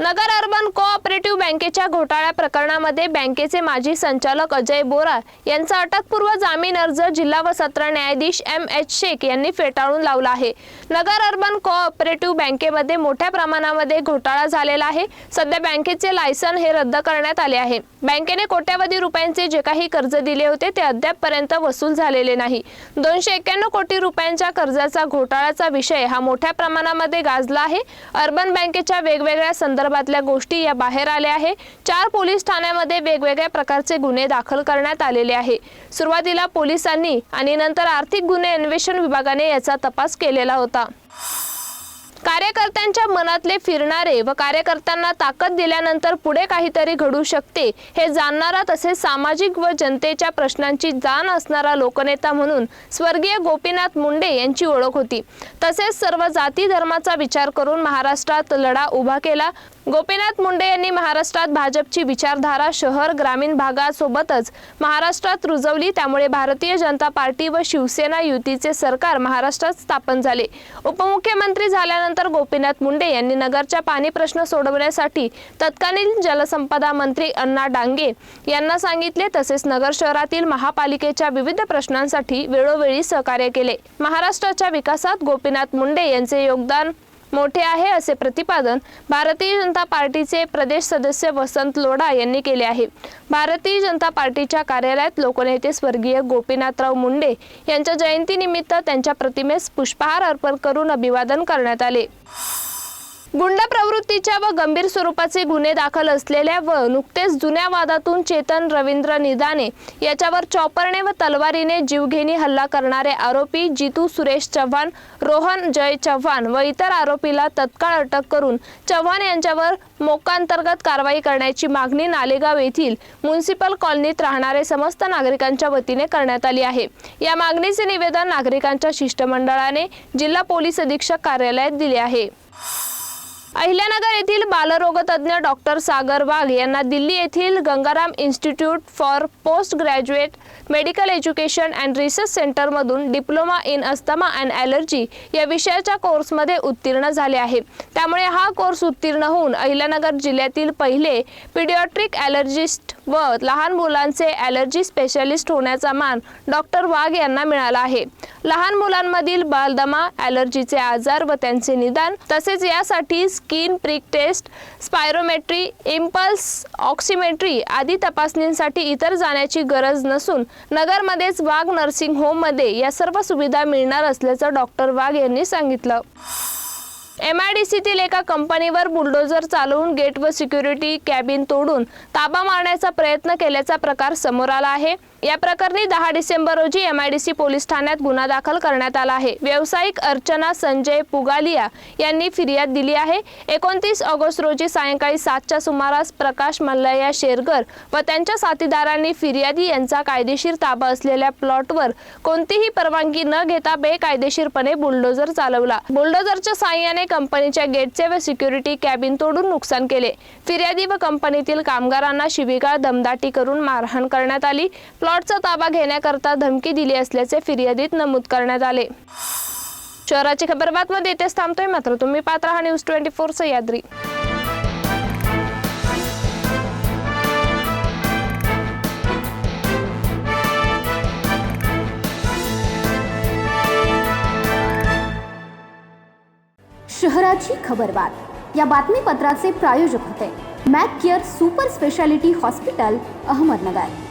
नगर urban cooperative बँकेच्या घोटाळ्या प्रकरणामध्ये बँकेचे माजी संचालक अजय बोरा यांचा अटकपूर्व जामीन अर्ज जिल्हा व सत्र न्यायाधीश एम एच शेख यांनी फेटाळून लावला आहे. नगर अर्बन कोऑपरेटिव्ह बँकेमध्ये मोठ्या प्रमाणामध्ये घोटाळा झालेला आहे. सध्या बँकेचे लायसन हे रद्द करण्यात आले आहे. बँकेने कोट्यावधी रुपयांचे जे काही कर्ज दिले होते ते अद्यापपर्यंत वसूल झालेले नाही. दोनशे एक्क्याण्णव कोटी रुपयांच्या कर्जाचा घोटाळ्याचा विषय हा मोठ्या प्रमाणामध्ये गाजला आहे. अर्बन बँकेच्या वेगवेगळ्या संदर्भातल्या गोष्टी या बाहेर आल्या आहे. चार पोलीस ठाण्यामध्ये वेगवेगळ्या प्रकारचे गुन्हे दाखल करण्यात आलेले आहे. सुरुवातीला पोलिसांनी आणि नंतर आर्थिक गुन्हे अन्वेषण विभागाने याचा तपास केलेला होता. कार्यकर्त्यांच्या मनातले फिरणारे व कार्यकर्त्यांना ताकद दिल्यानंतर पुढे काहीतरी घडू शकते हे जाणणारा तसेच सामाजिक व जनतेच्या प्रश्नांची जाण असणारा लोकनेता म्हणून स्वर्गीय गोपीनाथ मुंडे यांची ओळख होती. तसेच सर्व जाती धर्माचा विचार करून महाराष्ट्रात लढा उभा केला गोपीनाथ मुंडे यांनी महाराष्ट्रात भाजपची विचारधारा शहर ग्रामीण भागासोबतच महाराष्ट्रात रुजवली. त्यामुळे भारतीय जनता पार्टी व शिवसेना युतीचे सरकार महाराष्ट्रात स्थापन झाले. उपमुख्यमंत्री झाल्यानंतर गोपीनाथ मुंडे यांनी नगरच्या पाणी प्रश्न सोडवण्यासाठी तत्कालीन जलसंपदा मंत्री अण्णा डांगे यांना सांगितले. तसेच नगर शहरातील महापालिकेच्या विविध प्रश्नांसाठी वेळोवेळी सहकार्य केले. महाराष्ट्राच्या विकासात गोपीनाथ मुंडे यांचे योगदान मोठे आहे असे प्रतिपादन भारतीय जनता पार्टीचे प्रदेश सदस्य वसंत लोढा यांनी केले आहे. भारतीय जनता पार्टीच्या कार्यालयात लोकनेते स्वर्गीय गोपीनाथराव मुंडे यांच्या जयंतीनिमित्त त्यांच्या प्रतिमेस पुष्पहार अर्पण करून अभिवादन करण्यात आले. गुंड प्रवृत्तीच्या व गंभीर स्वरूपाचे गुन्हे दाखल असलेल्या व नुकतेच जुन्या वादातून चेतन रवींद्र निदाने याच्यावर चॉपरने व तलवारीने जीवघेणी हल्ला करणारे आरोपी जितू सुरेश चव्हाण रोहन जय चव्हाण व इतर आरोपीला तत्काळ अटक करून चव्हाण यांच्यावर मोक्कांतर्गत कारवाई करण्याची मागणी नालेगाव येथील म्युन्सिपल कॉलनीत राहणारे समस्त नागरिकांच्या वतीने करण्यात आली आहे. या मागणीचे निवेदन नागरिकांच्या शिष्टमंडळाने जिल्हा पोलीस अधीक्षक कार्यालयात दिले आहे. अहिल्यानगर येथील बालरोगतज्ञ डॉक्टर सागर वाघ यांना दिल्ली येथील Gangaram institute for post graduate medical education and research सेंटरमधून diploma in asthma and allergy या विषयाच्या कोर्समध्ये उत्तीर्ण झाले आहे. त्यामुळे हा कोर्स उत्तीर्ण होऊन अहिल्यानगर जिल्ह्यातील पहिले पिडियाट्रिक ॲलर्जिस्ट व लहान मुलांचे ॲलर्जी स्पेशलिस्ट होण्याचा मान डॉक्टर वाघ यांना मिळाला आहे. लहान मुलांमधील बालदमा ॲलर्जीचे आजार व त्यांचे निदान तसेच यासाठी skin prick test spirometry impulse oximetry आदी तपासणींसाठी इतर जाण्याची गरज नसून नगरमध्येच वाघ नर्सिंग होममध्ये या सर्व सुविधा मिळणार असल्याचं डॉक्टर वाघ यांनी सांगितलं. एम आय डी सीतील एका कंपनीवर बुलडोझर चालवून गेट व सिक्युरिटी कॅबिन तोडून ताबा मारण्याचा प्रयत्न केल्याचा प्रकार समोर आला आहे. या प्रकरणी दहा डिसेंबर रोजी M I D C police ठाण्यात गुन्हा दाखल करण्यात आला आहे. व्यावसायिक अर्चना संजय पुगालिया यांनी फिर्याद दिली आहे. एकोणतीस ऑगस्ट रोजी सायंकाळी सातच्या सुमारास प्रकाश मल्लया शेरगर व त्यांच्या साथीदारांनी फिर्यादी यांचा कायदेशीर ताबा असलेल्या प्लॉटवर कोणतीही परवानगी न घेता बेकायदेशीरपणे बुलडोझर चालवला. बुलडोझरच्या साह्याने कंपनीच्या गेटचे व सिक्युरिटी कॅबिन तोडून नुकसान केले. फिर्यादी व कंपनीतील कामगारांना शिबिगाळ दमदाटी करून मारहाण करण्यात आली. प्लॉट प्लॉटचा ताबा घेण्याकरता धमकी दिली असल्याचे फिर्यादीत नमूद करण्यात आले. शहराची खबर बातमध्ये येथेच थांबतोय. मात्र तुम्ही पात्र हा न्यूज ट्वेंटी फोर सह्याद्री शहराची खबरबात या बातमीपत्राचे प्रायोजक होते. Mac Care super speciality hospital Ahmednagar.